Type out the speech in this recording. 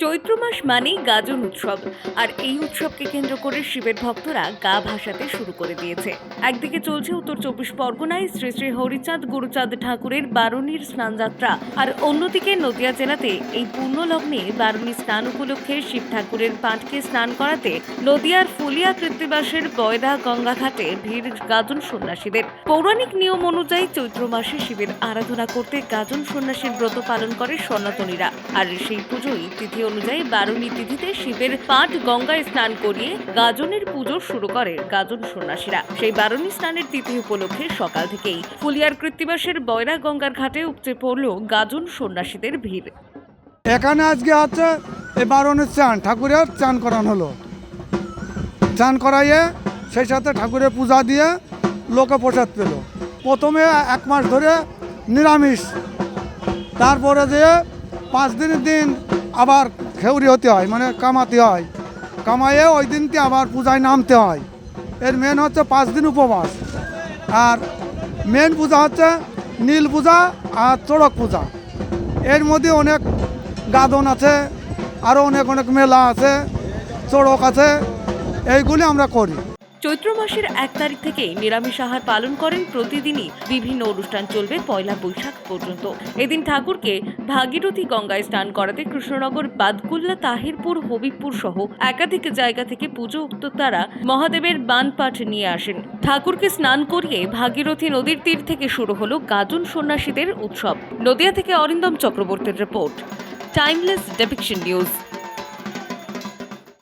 চৈত্র মাস মানেই গাজন উৎসব, আর এই উৎসবকে কেন্দ্র করে শিবের ভক্তরা গা ভাসাতে শুরু করে দিয়েছে। একদিকে চলছে উত্তর চব্বিশ পরগনায় শ্রী শ্রী হরিচাঁদ, গুরুচাঁদ ঠাকুরের বারুণীর স্নানযাত্রা, আর অন্যদিকে নদিয়া জেলাতে এই পূর্ণ লগ্নে বারুণী স্নান উপলক্ষে শিব ঠাকুরের পাঠকে স্নান করাতে নদিয়ার ফুলিয়া কৃত্তিবাসের বয়দা গঙ্গা ঘাটে ভিড় গাজন সন্ন্যাসীদের। পৌরাণিক নিয়ম অনুযায়ী চৈত্র মাসে শিবের আরাধনা করতে গাজন সন্ন্যাসীর ব্রত পালন করে সনাতনীরা, আর সেই পুজোই তিথি অনুযায়ী বারুণী তিথিতে শিবের পাঠ গঙ্গায় স্নান করিয়ে গাজনের পুজো শুরু করে গাজন সন্ন্যাসীরা। সেই বারুণী স্নানের তিথি উপলক্ষে সকাল থেকেই ফুলিয়ার কৃত্তিবাসের বয়রা গঙ্গার ঘাটে উপচে পড়ল গাজন সন্ন্যাসীদের ভিড়। এখানে আজকে আছে এই বারণের চান ঠাকুরের চান করানো হলো। চান করাইয়ে সেই সাথে ঠাকুরের পূজা দিয়ে লোকে প্রসাদ পেল। প্রথমে এক মাস ধরে নিরামিষ, তারপরে যে পাঁচ দিনের দিন আবার খেউরি হতে হয় মানে কামাতে হয়। কামাইয়ে ওই দিনকে আবার পূজায় নামতে হয়। এর মেন হচ্ছে পাঁচ দিন উপবাস। আর মেন পূজা হচ্ছে নীল পূজা আর চড়ক পূজা। এর মধ্যে অনেক গাদন আছে আরও অনেক অনেক মেলা আছে, চড়ক আছে, এইগুলি আমরা করি। চৈত্র মাসের এক তারিখ থেকে নিরামিষ আহার পালন করেন প্রতিদিনই। বিভিন্ন অনুষ্ঠান চলবে পয়লা বৈশাখ পর্যন্ত। এদিন ঠাকুরকে ভাগীরথী গঙ্গায় স্নান করাতে কৃষ্ণনগর, বাদকুল্লা, তাহিরপুর, হবিবপুর সহ একাধিক জায়গা থেকে পুজো উদ্যোক্তারা মহাদেবের বানপাঠ নিয়ে আসেন। ঠাকুরকে স্নান করিয়ে ভাগীরথী নদীর তীর থেকে শুরু হলো গাজন সন্ন্যাসীদের উৎসব। নদিয়া থেকে অরিন্দম চক্রবর্তীর রিপোর্ট। Timeless depiction news.